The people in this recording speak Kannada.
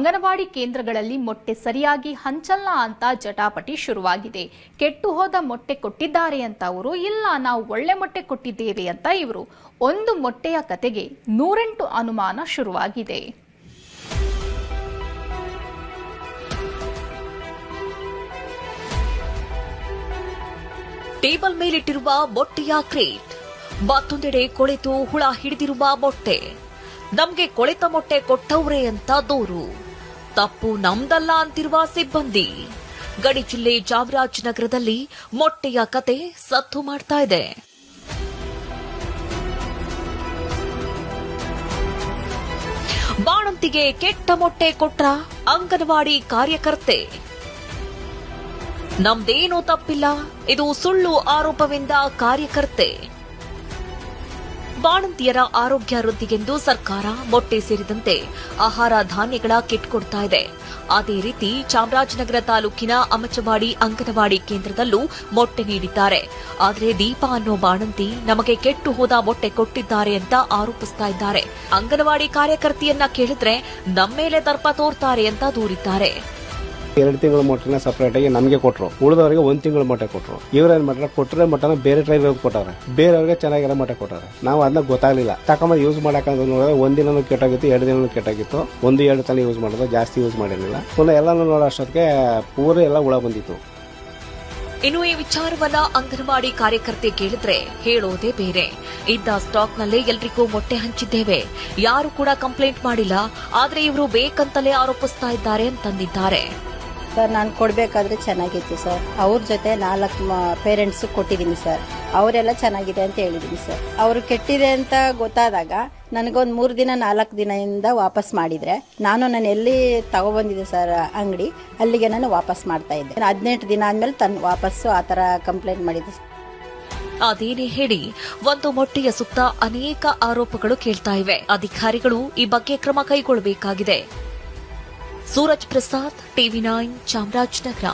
ಅಂಗನವಾಡಿ ಕೇಂದ್ರಗಳಲ್ಲಿ ಮೊಟ್ಟೆ ಸರಿಯಾಗಿ ಹಂಚಲ್ಲ ಅಂತ ಜಟಾಪಟಿ ಶುರುವಾಗಿದೆ. ಕೆಟ್ಟು ಹೋದ ಮೊಟ್ಟೆ ಕೊಟ್ಟಿದ್ದಾರೆ ಅಂತ ಅವರು, ಇಲ್ಲ ನಾವು ಒಳ್ಳೆ ಮೊಟ್ಟೆ ಕೊಟ್ಟಿದ್ದೇವೆ ಅಂತ ಇವರು. ಒಂದು ಮೊಟ್ಟೆಯ ಕತೆಗೆ ನೂರೆಂಟು ಅನುಮಾನ ಶುರುವಾಗಿದೆ. ಟೇಬಲ್ ಮೇಲಿಟ್ಟಿರುವ ಮೊಟ್ಟೆಯ ಕ್ರೇಟ್, ಮತ್ತೊಂದೆಡೆ ಕೊಳೆತು ಹುಳ ಹಿಡಿದಿರುವ ಮೊಟ್ಟೆ. ನಮ್ಗೆ ಕೊಳೆತ ಮೊಟ್ಟೆ ಕೊಟ್ಟವ್ರೆ ಅಂತ ದೂರು. ತಪ್ಪು ನಮ್ದಲ್ಲ ಅಂತಿರುವ ಸಿಬ್ಬಂದಿ. ಗಡಿ ಜಿಲ್ಲೆ ಚಾಮರಾಜನಗರದಲ್ಲಿ ಮೊಟ್ಟೆಯ ಕತೆ ಸತ್ತು ಮಾಡ್ತಾ ಇದೆ. ಬಾಣಂತಿಗೆ ಕೆಟ್ಟ ಮೊಟ್ಟೆ ಕೊಟ್ರ ಅಂಗನವಾಡಿ ಕಾರ್ಯಕರ್ತೆ. ನಮ್ದೇನೂ ತಪ್ಪಿಲ್ಲ, ಇದು ಸುಳ್ಳು ಆರೋಪವೆಂದ ಕಾರ್ಯಕರ್ತೆ. ಬಾಣಂತಿಯರ ಆರೋಗ್ಯ ವೃದ್ಧಿಗೆಂದು ಸರ್ಕಾರ ಮೊಟ್ಟೆ ಸೇರಿದಂತೆ ಆಹಾರ ಧಾನ್ಯಗಳ ಕಿಟ್ ಕೊಡ್ತಾ ಇದೆ. ಅದೇ ರೀತಿ ಚಾಮರಾಜನಗರ ತಾಲೂಕಿನ ಅಮಚವಾಡಿ ಅಂಗನವಾಡಿ ಕೇಂದ್ರದಲ್ಲೂ ಮೊಟ್ಟೆ ನೀಡಿದ್ದಾರೆ. ಆದರೆ ದೀಪಾ ಅನ್ನೋ ಬಾಣಂತಿ ನಮಗೆ ಕೆಟ್ಟು ಹೋದ ಮೊಟ್ಟೆ ಕೊಟ್ಟಿದ್ದಾರೆ ಅಂತ ಆರೋಪಿಸ್ತಾ ಇದ್ದಾರೆ. ಅಂಗನವಾಡಿ ಕಾರ್ಯಕರ್ತೆಯನ್ನ ಕೇಳಿದ್ರೆ ನಮ್ಮೇಲೆ ದರ್ಪ ತೋರ್ತಾರೆ ಅಂತ ದೂರಿದ್ದಾರೆ. ಎರಡು ತಿಂಗಳ ಮೊಟ್ಟೆನ ಸಪರೇಟ್ ಆಗಿ ನಮಗೆ ಕೊಟ್ಟರು ಉಳಿದವರಿಗೆ ಒಂದು ತಿಂಗಳ ಮೊಟ್ಟೆ ಕೊಟ್ಟರು ಇವ್ರೇನ್ ಮಾಡ್ರೆ ಕೊಟ್ಟರೆ ಮಟ್ಟನ ಬೇರೆ ಟ್ರೈನ್ ಕೊಟ್ಟಾರೆ. ಬೇರೆಯವ್ರಿಗೆ ಚೆನ್ನಾಗಿರೋ ಮೊಟ್ಟೆ ಕೊಟ್ಟಾರೆ. ನಾವು ಅದನ್ನ ಗೊತ್ತಾಗ್ಲಿಲ್ಲ. ತಕೊಂಬಂದು ಯೂಸ್ ಮಾಡಕ್ ನೋಡಿದ್ರೆ ಒಂದಿನೂ ಕೆಟ್ಟಾಗಿತ್ತು, ಎರಡು ದಿನನೂ ಕೆಟ್ಟಾಗಿತ್ತು. ಒಂದು ಎರಡು ತಲೆ ಯೂಸ್ ಮಾಡಿದ್ರೆ, ಜಾಸ್ತಿ ಯೂಸ್ ಮಾಡಿರಲಿಲ್ಲ. ಪುನಃ ಎಲ್ಲಾನು ನೋಡೋ ಅಷ್ಟೊತ್ತಿಗೆ ಪೂರ ಎಲ್ಲ ಹುಳ ಬಂದಿತ್ತು. ಇನ್ನು ಈ ವಿಚಾರವನ್ನ ಅಂಗನವಾಡಿ ಕಾರ್ಯಕರ್ತೆ ಕೇಳಿದ್ರೆ ಹೇಳೋದೇ ಬೇರೆ. ಇದ್ದ ಸ್ಟಾಕ್ನಲ್ಲೇ ಎಲ್ರಿಗೂ ಮೊಟ್ಟೆ ಹಂಚಿದ್ದೇವೆ. ಯಾರು ಕೂಡ ಕಂಪ್ಲೇಂಟ್ ಮಾಡಿಲ್ಲ. ಆದರೆ ಇವರು ಬೇಕಂತಲೇ ಆರೋಪಿಸ್ತಾ ಇದ್ದಾರೆ ಅಂತಂದಿದ್ದಾರೆ. ಸರ್ ನಾನು ಕೊಡಬೇಕಾದ್ರೆ ಚೆನ್ನಾಗಿತ್ತು ಸರ್ ಅವ್ರ ಜೊತೆ ನಾಲ್ಕು ಪೇರೆಂಟ್ಸ್ ಕೊಟ್ಟಿದ್ದೀನಿ ಸರ್ ಅವರೆಲ್ಲ ಚೆನ್ನಾಗಿದೆ ಅಂತ ಹೇಳಿದ್ದೀನಿ ಸರ್ ಅವರು ಕೆಟ್ಟಿದೆ ಅಂತ ಗೊತ್ತಾದಾಗ ನನಗೊಂದು ಮೂರು ದಿನ, ನಾಲ್ಕು ದಿನದಿಂದ ವಾಪಸ್ ಮಾಡಿದರೆ ನಾನು ನಾನು ಎಲ್ಲಿ ತಗೊಬಂದಿದ್ದೆ ಸರ್ ಅಂಗಡಿ, ಅಲ್ಲಿಗೆ ನಾನು ವಾಪಸ್ ಮಾಡ್ತಾ ಇದ್ದೆ. ಹದಿನೆಂಟು ದಿನ ಆದಮೇಲೆ ತನ್ನ ವಾಪಸ್ಸು ಆ ಥರ ಕಂಪ್ಲೇಂಟ್ ಮಾಡಿದ್ದೆ ಅದೇನೇ ಹೇಳಿ, ಒಂದು ಮೊಟ್ಟೆಯ ಸುತ್ತ ಅನೇಕ ಆರೋಪಗಳು ಕೇಳ್ತಾ ಇವೆ. ಅಧಿಕಾರಿಗಳು ಈ ಬಗ್ಗೆ ಕ್ರಮ ಕೈಗೊಳ್ಳಬೇಕಾಗಿದೆ. Suraj Prasad TV nine Chamarajanagar